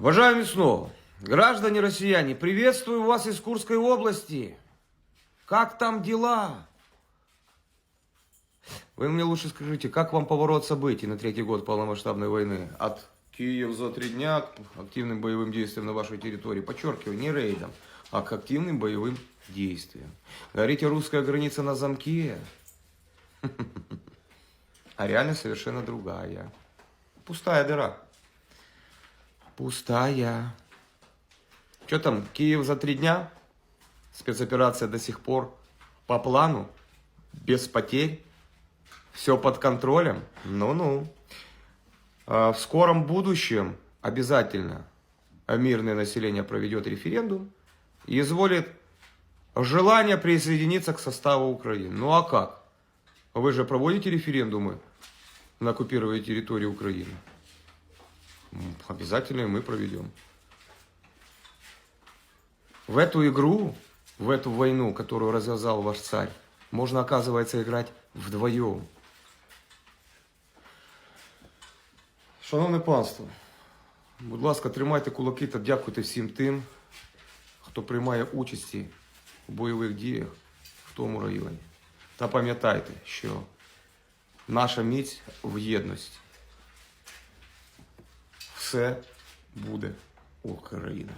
Уважаемый мясного, граждане россияне, приветствую вас из Курской области. Как там дела? Вы мне лучше скажите, как вам поворот событий на третий год полномасштабной войны? От Киев за три дня к активным боевым действиям на вашей территории. Подчеркиваю, не рейдом, а к активным боевым действиям. Говорите, русская граница на замке. А реальность совершенно другая. Пустая дыра. Пустая. Что там, Киев за три дня? Спецоперация до сих пор по плану? Без потерь? Все под контролем? Ну-ну. А В скором будущем обязательно мирное население проведет референдум и изволит желание присоединиться к составу Украины. Ну а как? Вы же проводите референдумы на оккупированной территории Украины М, Обязательно и мы проведем. В эту игру, в эту войну, которую развязал ваш царь, можно, оказывается, играть вдвоем. Шановне панство, будь ласка, тримайте кулаки та дякуйте всім тим, хто приймає участі у бойових діях в тому районі. Та пам'ятайте, що наша міць в єдності. Все буде Україна.